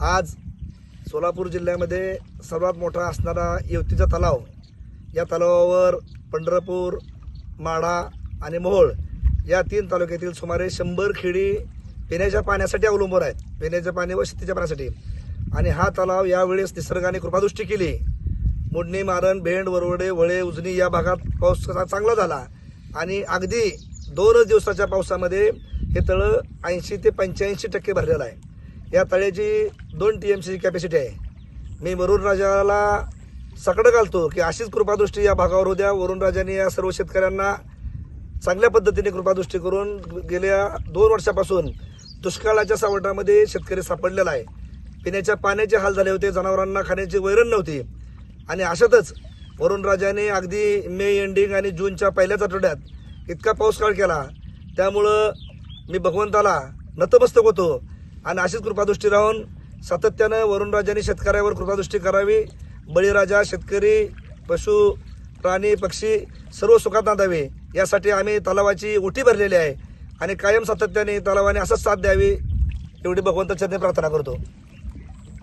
आज सोलापूर जिल्ह्यामध्ये सर्वात मोठा असणारा येवतीचा तलाव या तलावावर पंढरपूर माढा आणि मोहोळ या तीन तालुक्यातील सुमारे शंभर खेडी पिण्याच्या पाण्यासाठी अवलंबून आहेत. पिण्याच्या पाणी व शेतीच्या पाण्यासाठी. आणि हा तलाव यावेळेस निसर्गाने कृपादृष्टी केली. मुडणी मारण भेंड वरवडे वळे उजनी या भागात पाऊस चांगला झाला आणि अगदी दोनच दिवसाच्या पावसामध्ये हे तळं ऐंशी ते पंच्याऐंशी टक्के भरलेलं आहे. या तळ्याची दोन टी एम सीची कॅपॅसिटी आहे. मी वरुण राजाला सकडं घालतो की अशीच कृपादृष्टी या भागावर उद्या वरुण राजाने या सर्व शेतकऱ्यांना चांगल्या पद्धतीने कृपादृष्टी करून गेल्या दोन वर्षापासून दुष्काळाच्या सावटामध्ये शेतकरी सापडलेला आहे. पिण्याच्या पाण्याचे हाल झाले होते जनावरांना खाण्याची वैरण नव्हती. आणि अशातच वरुण राजाने अगदी मे एंडिंग आणि जूनच्या पहिल्याच आठवड्यात इतका पाऊस काळ केला. त्यामुळं मी भगवंताला नतमस्तक होतो. आणि अशीच कृपादृष्टी राहून सातत्यानं वरुणराजांनी शेतकऱ्यावर कृपादृष्टी करावी. बळीराजा शेतकरी पशु प्राणी पक्षी सर्व सुखात नांदावे. यासाठी आम्ही तलावाची उठी भरलेली आहे आणि कायम सातत्याने तलावाने असंच साथ द्यावी एवढी भगवंत चरणी प्रार्थना करतो.